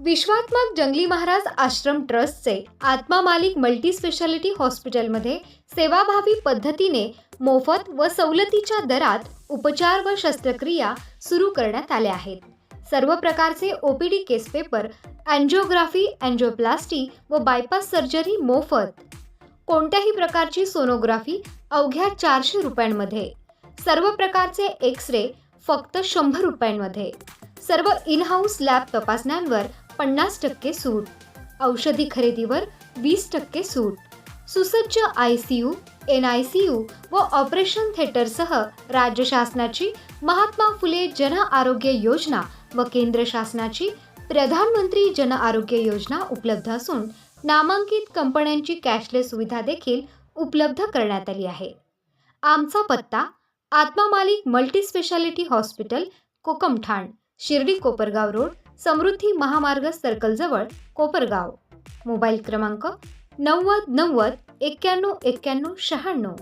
विश्वात्मक जंगली महाराज आश्रम ट्रस्टचे आत्मा मालिक मल्टी स्पेशालिटी हॉस्पिटलमध्ये सेवाभावी पद्धतीने मोफत व सवलतीच्या दरात उपचार व शस्त्रक्रिया सुरू करण्यात आल्या आहेत. सर्व प्रकारचे O P D case paper angiography angioplasty व बायपास सर्जरी मोफत. कोणत्याही प्रकारची सोनोग्राफी अवघ्या चारशे रुपयांमध्ये. सर्व प्रकारचे एक्स रे फक्त शंभर रुपयांमध्ये. सर्व इनहाऊस लॅब तपासण्यांवर पन्नास टक्के सूट. औषधी खरेदीवर वीस टक्के सूट. सुसज्ज I C U N I C U व ऑपरेशन थिएटरसह राज्य शासनाची महात्मा फुले जन आरोग्य योजना व केंद्र शासनाची प्रधानमंत्री जन आरोग्य योजना उपलब्ध असून नामांकित कंपन्यांची कॅशलेस सुविधा देखील उपलब्ध करण्यात आली आहे. आमचा पत्ता Atma Malik multi speciality hospital Kokamthan Shirdi Kopargaon road Samruddhi Mahamarg सर्कलजवळ Kopargaon. Mobile क्रमांक नव्वद नव्वद एक्क्याण्णव एक्क्याण्णव शहाण्णव.